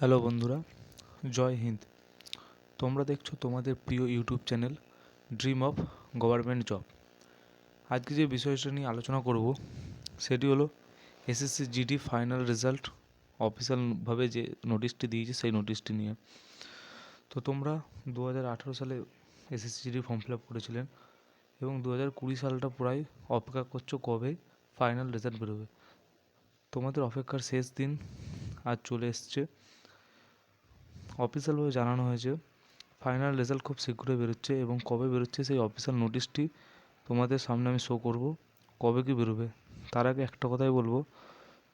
Hello বন্ধুরা, জয় হিন্দ। তোমরা দেখছ তোমাদের প্রিয় YouTube channel dream of government job. আজকে যে বিষয়টা নিয়ে আলোচনা করব, সেটি হলো এসএসসি জিডি ফাইনাল রেজাল্ট অফিসিয়ালভাবে যে নোটিশটি দিয়েছে সেই নোটিশটি নিয়ে। তো তোমরা দু হাজার আঠেরো সালে SSC GD form fill up করেছিলেন এবং দু হাজার কুড়ি সালটা প্রায় অপেক্ষা করছ কবে ফাইনাল রেজাল্ট বেরোবে। তোমাদের অপেক্ষার শেষ দিন আজ চলে এসছে। অফিসিয়ালভাবে জানানো হয়েছে। ফাইনাল রেজাল্ট খুব শীঘ্রই বেরোচ্ছে এবং কবে বেরোচ্ছে সেই অফিসিয়াল নোটিশটি তোমাদের সামনে আমি শো করব। কবে কি বেরোবে? তার আগে একটা কথাই বলব।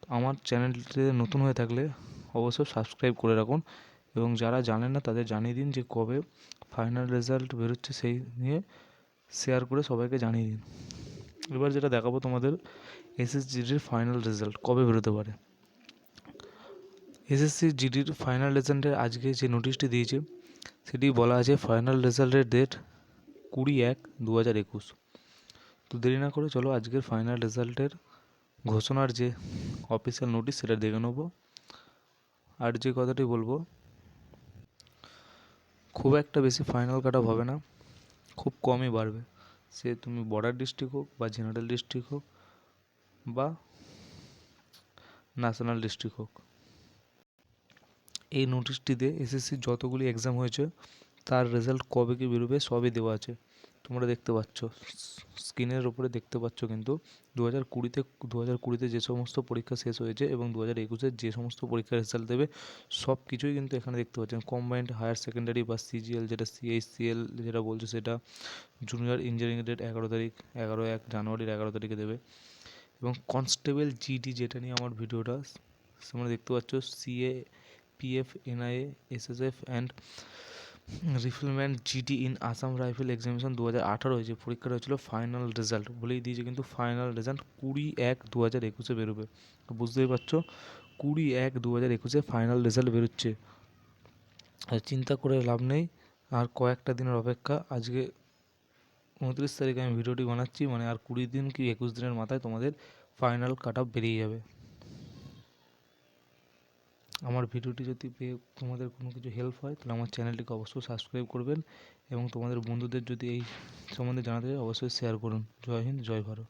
আমার চ্যানেলটিতে নতুন হয়ে থাকলে অবশ্যই সাবস্ক্রাইব করে রাখুন এবং যারা জানেন না তাদের জানিয়ে দিন যে কবে ফাইনাল রেজাল্ট বেরোচ্ছে সেই নিয়ে শেয়ার করে সবাইকে জানিয়ে দিন। এবার যেটা দেখাবো তোমাদের এসএসজিডির ফাইনাল রেজাল্ট কবে বেরোতে পারে। এসএসসি জিডির ফাইনাল রেজাল্টের আজকে যে নোটিশটি দিয়েছে, সেটি বলা আছে ফাইনাল রেজাল্টের ডেট কুড়ি এক দু হাজার একুশ। তো দেরি না করে চলো আজকের ফাইনাল রেজাল্টের ঘোষণার যে অফিসিয়াল নোটিশ সেটা দেখে নেব। আর যে কথাটি বলব, খুব একটা বেশি ফাইনাল কাট অফ হবে না, খুব কমই বাড়বে। সে তুমি বর্ডার ডিস্ট্রিক্ট হোক বা জেনারেল ডিস্ট্রিক্ট হোক বা ন্যাশনাল ডিস্ট্রিক্ট হোক। এই নোটিশটিতে এসএসসির যতগুলি এক্সাম হয়েছে, তার রেজাল্ট কবে কি বেরোবে সবই দেওয়া আছে। তোমরা দেখতে পাচ্ছ। স্ক্রিনের ওপরে দেখতে পাচ্ছ কিন্তু দু হাজার কুড়িতে দু হাজার কুড়িতে যে সমস্ত পরীক্ষা শেষ হয়েছে এবং দু হাজার একুশে যে সমস্ত পরীক্ষার রেজাল্ট দেবে সব কিছুই কিন্তু এখানে দেখতে পাচ্ছেন। কম্বাইন্ড হায়ার সেকেন্ডারি বা সিজিএল যেটা সিএইচসিএল যেটা বলছে সেটা জুনিয়র ইঞ্জিনিয়ারিং ডেট এগারো তারিখ, এগারো এক জানুয়ারির এগারো তারিখে দেবে। এবং কনস্টেবল জিডি যেটা নিয়ে আমার ভিডিওটা, তোমরা দেখতে পাচ্ছ CA PF NIA SSF and rifleman GD in Assam rifle examination দু হাজার আঠারো হয়েছে। পরীক্ষাটা হয়েছিল ফাইনাল রেজাল্ট বলেই দিয়েছে কিন্তু ফাইনাল রেজাল্ট কুড়ি এক দু হাজার একুশে বেরোবে। বুঝতেই পারছ? কুড়ি এক দু হাজার একুশে ফাইনাল রেজাল্ট বেরোচ্ছে। আর চিন্তা করে লাভ নেই। আর কয়েকটা দিনের অপেক্ষা। আজকে উনত্রিশ তারিখে আমি ভিডিওটি বানাচ্ছি। মানে আর কুড়ি দিন কি একুশ দিনের মাথায় তোমাদের ফাইনাল কাট আপ বেরিয়ে যাবে। আমার ভিডিওটি যদি পেয়ে তোমাদের কোনো কিছু হেল্প হয়, তাহলে আমার চ্যানেলটিকে অবশ্যই সাবস্ক্রাইব করবেন এবং তোমাদের বন্ধুদের যদি এই সম্বন্ধে জানাতে অবশ্যই শেয়ার করুন। জয় হিন্দ, জয় ভারত।